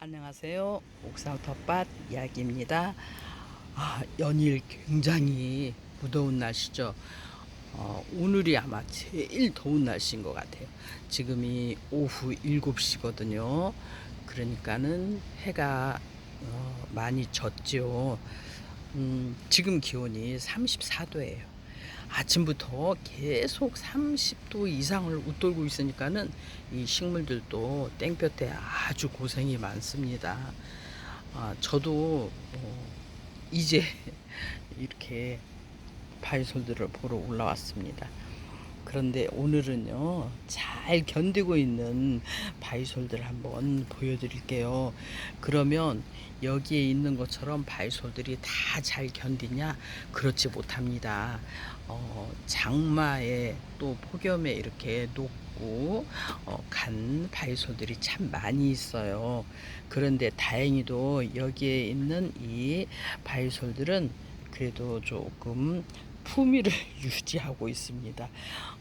안녕하세요. 옥상 텃밭 이야기입니다. 아, 연일 굉장히 무더운 날씨죠. 어, 오늘이 아마 제일 더운 날씨인 것 같아요. 지금이 오후 7시거든요. 그러니까는 해가 어, 많이 졌죠. 음, 지금 기온이 34도예요. 아침부터 계속 30도 이상을 웃돌고 있으니까는 이 식물들도 땡볕에 아주 고생이 많습니다. 아, 저도 어, 이제 이렇게 바이솔들을 보러 올라왔습니다. 그런데 오늘은요, 잘 견디고 있는 바이솔들 한번 보여드릴게요. 그러면 여기에 있는 것처럼 바이솔들이 다 잘 견디냐? 그렇지 못합니다. 어, 장마에 또 폭염에 이렇게 녹고 어, 간 바이솔들이 참 많이 있어요. 그런데 다행히도 여기에 있는 이 바이솔들은 그래도 조금 품위를 유지하고 있습니다.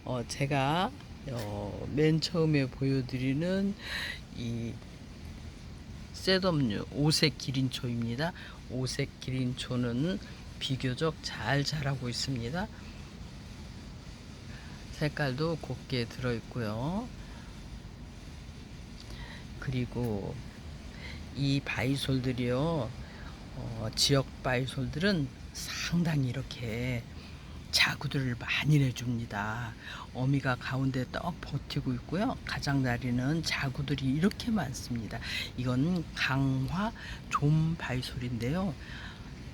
어, 제가 어, 맨 처음에 보여드리는 이 셋업류 오색 기린초입니다. 오색 기린초는 비교적 잘 자라고 있습니다. 색깔도 곱게 들어 있고요. 그리고 이 바이솔들이요, 어, 지역 바이솔들은 상당히 이렇게 자구들을 많이 내줍니다. 어미가 가운데 떡 버티고 있고요. 가장자리는 자구들이 이렇게 많습니다. 이건 강화 좀 바이솔인데요.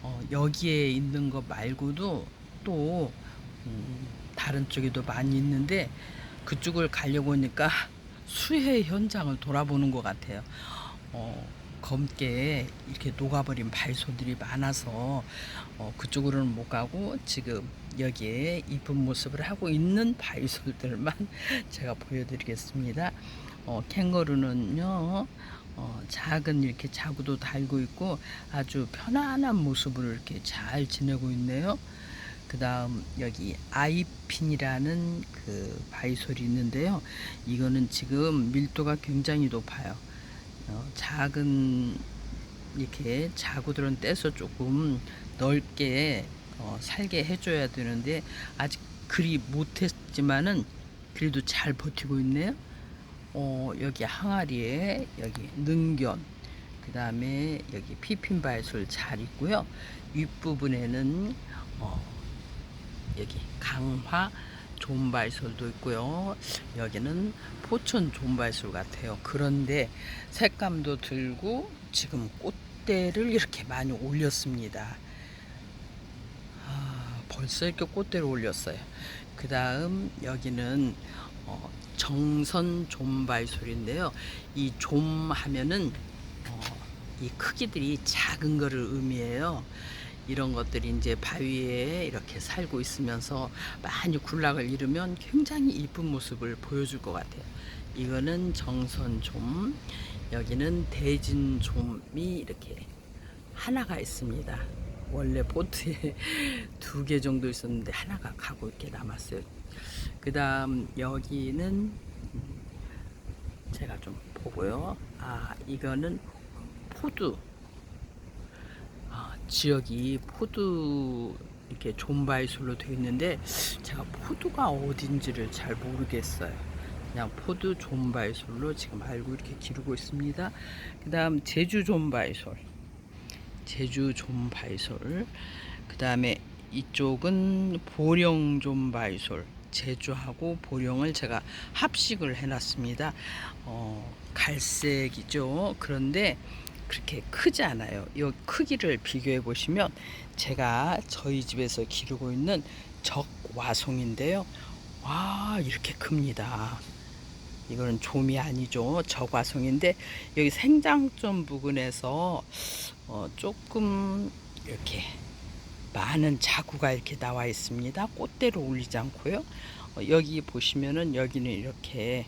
어, 여기에 있는 것 말고도 또 음, 다른 쪽에도 많이 있는데 그쪽을 가려고 하니까 수해 현장을 돌아보는 것 같아요. 어, 검게 이렇게 녹아버린 발소들이 많아서 어, 그쪽으로는 못 가고 지금 여기에 이쁜 모습을 하고 있는 바이솔들만 제가 보여드리겠습니다. 어, 캥거루는요, 어, 작은 이렇게 자구도 달고 있고 아주 편안한 모습으로 이렇게 잘 지내고 있네요. 그 다음 여기 아이핀이라는 그 바이솔이 있는데요. 이거는 지금 밀도가 굉장히 높아요. 어, 작은 이렇게 자구들은 떼서 조금 넓게 어, 살게 해줘야 되는데 아직 그리 못했지만은 그래도 잘 버티고 있네요. 어, 여기 항아리에 여기 능견 그 다음에 여기 피핀바이솔 잘 있고요. 윗부분에는 어, 여기 강화 존발솔도 있고요. 여기는 포천 존발솔 같아요. 그런데 색감도 들고 지금 꽃대를 이렇게 많이 올렸습니다. 아, 벌써 이렇게 꽃대를 올렸어요. 그 다음 여기는 어, 정선 존발솔인데요. 이 좀 하면은 어, 이 크기들이 작은 거를 의미해요. 이런 것들이 이제 바위에 이렇게 살고 있으면서 많이 군락을 이루면 굉장히 이쁜 모습을 보여줄 것 같아요. 이거는 정선좀, 여기는 대진좀이 이렇게 하나가 있습니다. 원래 보트에 두 개 정도 있었는데 하나가 가고 이렇게 남았어요. 그 다음 여기는 음, 제가 좀 보고요. 아, 이거는 포두. 아, 지역이 포두 이렇게 존바이솔로 되어 있는데 제가 포두가 어딘지를 잘 모르겠어요. 그냥 포두 존바이솔로 지금 알고 이렇게 기르고 있습니다. 그 다음 제주 존바이솔. 제주 존바이솔. 그 다음에 이쪽은 보령 존바이솔. 제주하고 보령을 제가 합식을 해놨습니다. 어, 갈색이죠. 그런데 그렇게 크지 않아요. 이 크기를 비교해 보시면 제가 저희 집에서 기르고 있는 적와송인데요. 와 이렇게 큽니다. 이거는 좀이 아니죠. 적와송인데 여기 생장점 부근에서 어, 조금 이렇게 많은 자구가 이렇게 나와 있습니다. 꽃대로 올리지 않고요. 어, 여기 보시면은 여기는 이렇게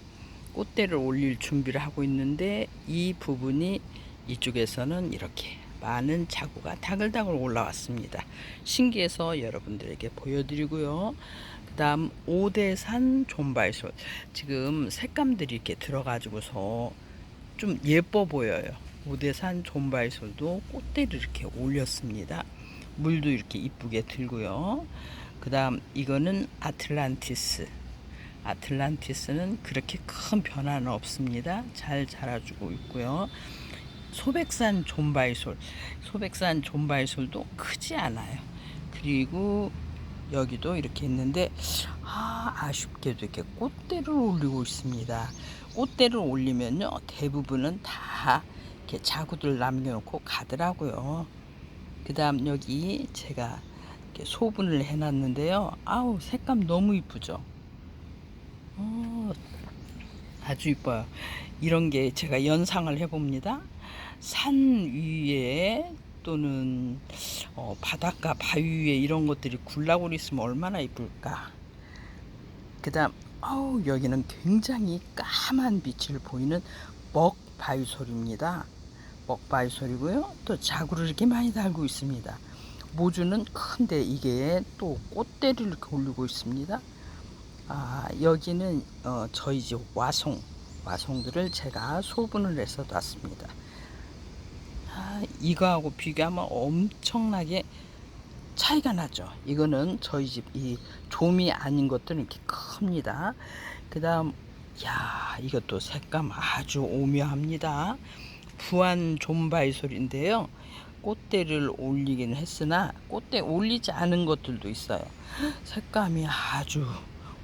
꽃대를 올릴 준비를 하고 있는데 이 부분이 이쪽에서는 이렇게 많은 자구가 다글다글 올라왔습니다. 신기해서 여러분들에게 보여드리고요. 그 다음 오대산 존발솔 지금 색감들이 이렇게 들어가지고서 좀 예뻐 보여요. 오대산 존바이솔도 꽃대를 이렇게 올렸습니다. 물도 이렇게 이쁘게 들고요. 그 다음 이거는 아틀란티스. 아틀란티스는 그렇게 큰 변화는 없습니다. 잘 자라주고 있고요. 소백산 존바이솔. 소백산 존바이솔도 크지 않아요. 그리고 여기도 이렇게 있는데 아, 아쉽게도 이렇게 꽃대를 올리고 있습니다. 꽃대를 올리면요 대부분은 다 이렇게 자구들 남겨놓고 가더라고요. 그 다음 여기 제가 소분을 해놨는데요. 아우 색감 너무 이쁘죠. 어, 아주 이뻐요. 이런 게 제가 연상을 해봅니다. 산 위에 또는 어, 바닷가 바위 위에 이런 것들이 굴라굴 있으면 얼마나 이쁠까. 그 다음 아우 여기는 굉장히 까만 빛을 보이는 먹바위솔입니다. 먹바위솔이고요. 또 자구를 이렇게 많이 달고 있습니다. 모주는 큰데 이게 또 꽃대를 이렇게 올리고 있습니다. 아 여기는 어, 저희 집 와송 와송들을 제가 소분을 해서 놨습니다. 아, 이거하고 비교하면 엄청나게 차이가 나죠. 이거는 저희 집이 좀이 아닌 것들은 이렇게 큽니다. 그 다음, 야, 이것도 색감 아주 오묘합니다. 부안 좀바이솔인데요. 꽃대를 올리긴 했으나 꽃대 올리지 않은 것들도 있어요. 색감이 아주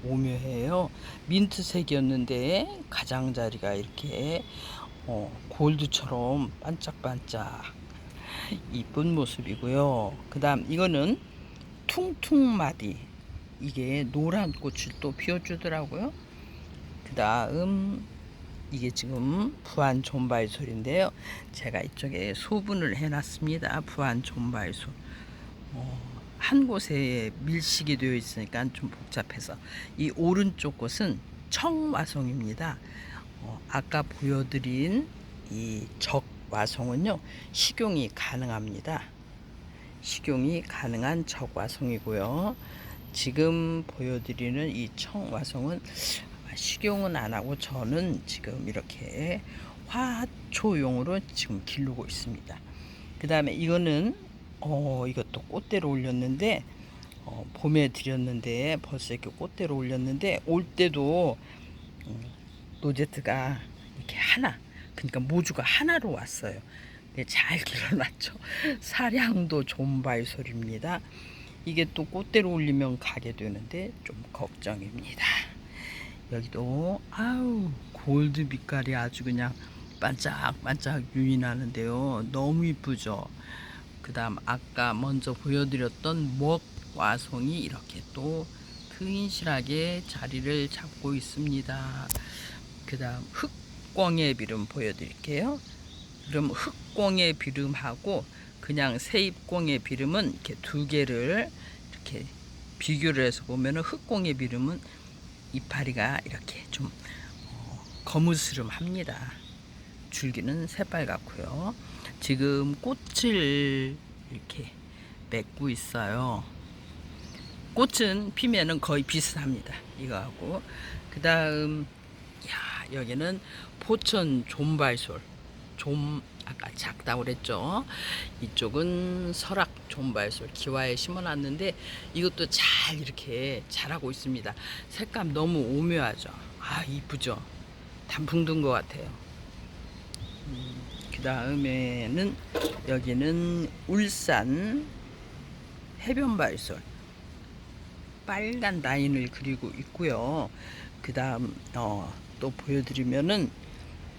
오묘해요. 민트색이었는데 가장자리가 이렇게 어, 골드처럼 반짝반짝 이쁜 모습이고요. 그 다음 이거는 퉁퉁마디 이게 노란 꽃을 또 피워주더라고요. 그 다음 이게 지금 부안 존바이솔인데요. 제가 이쪽에 소분을 해놨습니다. 부안 존바이솔. 어, 한 곳에 밀식이 되어 있으니까 좀 복잡해서 이 오른쪽 곳은 청와송입니다. 어, 아까 보여드린 이 적와송은요 식용이 가능합니다. 식용이 가능한 적와송이고요. 지금 보여드리는 이 청와송은 식용은 안 하고 저는 지금 이렇게 화초용으로 지금 기르고 있습니다. 그 다음에 이거는 어 이것도 꽃대로 올렸는데 어, 봄에 드렸는데 벌써 이렇게 꽃대로 올렸는데 올 때도 음, 노제트가 이렇게 하나 그러니까 모주가 하나로 왔어요. 네, 잘 길러놨죠. 사량도 존바이솔입니다. 이게 또 꽃대로 올리면 가게 되는데 좀 걱정입니다. 여기도 아우 골드 빛깔이 아주 그냥 반짝반짝 윤이 나는데요. 너무 이쁘죠. 그 다음 아까 먼저 보여드렸던 먹와송이 이렇게 또 튼실하게 자리를 잡고 있습니다. 그 다음 흑광의 비름 보여드릴게요. 그럼 흑광의 비름하고 그냥 세입광의 비름은 이렇게 두 개를 이렇게 비교를 해서 보면은 흑광의 비름은 이파리가 이렇게 좀 어, 거무스름합니다. 줄기는 새빨갛고요. 지금 꽃을 이렇게 맺고 있어요. 꽃은 피면은 거의 비슷합니다. 이거하고 그 다음 야 여기는 포천 존발솔 좀 아까 작다고 그랬죠. 이쪽은 설악 존발솔 기와에 심어놨는데 이것도 잘 이렇게 자라고 있습니다. 색감 너무 오묘하죠. 아 이쁘죠. 단풍 든 것 같아요. 음, 그 다음에는 여기는 울산 해변발솔 빨간 라인을 그리고 있고요. 그 다음 어, 또 보여드리면은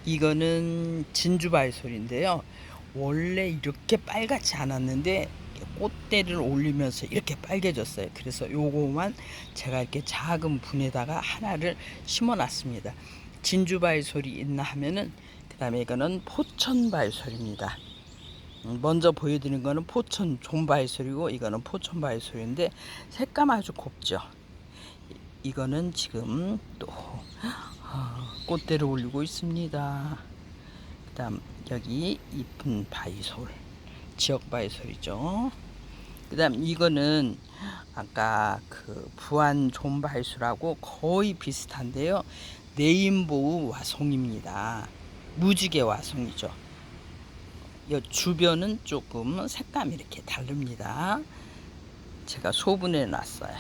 이거는 진주발솔인데요. 원래 이렇게 빨갛지 않았는데 꽃대를 올리면서 이렇게 빨개졌어요. 그래서 요거만 제가 이렇게 작은 분에다가 하나를 심어놨습니다. 진주발솔이 있나 하면은 그 다음에 이거는 포천발솔입니다. 음, 먼저 보여드리는 거는 포천 존바이솔이고 이거는 포천 바이솔인데 색감 아주 곱죠. 이- 이거는 지금 또 어, 꽃대를 올리고 있습니다. 그 다음 여기 이쁜 바이솔 지역 바이솔이죠. 그 다음 이거는 아까 그 부안 존바이솔하고 거의 비슷한데요. 네임보우 와송입니다. 무지개 와송이죠. 이 주변은 조금 색감이 이렇게 다릅니다. 제가 소분해 놨어요.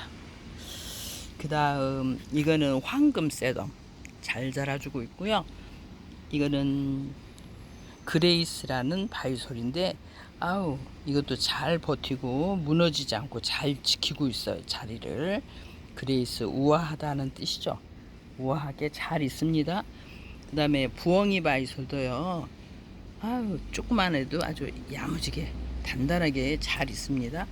그 다음 이거는 황금 셋덤 잘 자라주고 있고요. 이거는 그레이스라는 바이솔인데 아우 이것도 잘 버티고 무너지지 않고 잘 지키고 있어요 자리를. 그레이스 우아하다는 뜻이죠. 우아하게 잘 있습니다. 그 다음에 부엉이 바이솔도요. 아유 조그만 해도 아주 야무지게 단단하게 잘 있습니다.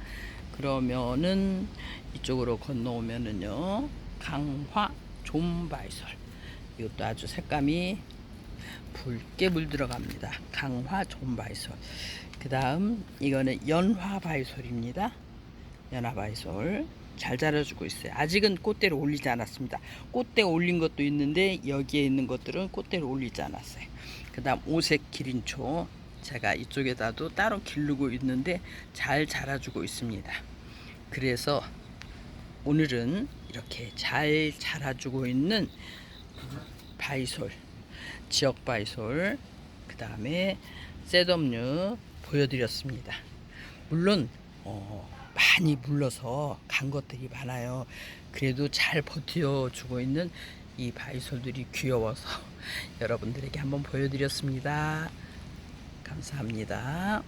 그러면은 이쪽으로 건너오면은요. 강화 좀 바이솔 이것도 아주 색감이 붉게 물들어갑니다. 강화 존바이솔. 그 다음 이거는 연화 바이솔입니다. 연화 바이솔. 잘 자라주고 있어요. 아직은 꽃대를 올리지 않았습니다. 꽃대 올린 것도 있는데 여기에 있는 것들은 꽃대를 올리지 않았어요. 그 다음 오색 기린초. 제가 이쪽에다도 따로 기르고 있는데 잘 자라주고 있습니다. 그래서 오늘은 이렇게 잘 자라주고 있는 바이솔 지역 바이솔 그 다음에 셋업류 보여드렸습니다. 물론 어, 많이 물러서 간 것들이 많아요. 그래도 잘 버텨주고 있는 이 바이솔들이 귀여워서 여러분들에게 한번 보여드렸습니다. 감사합니다.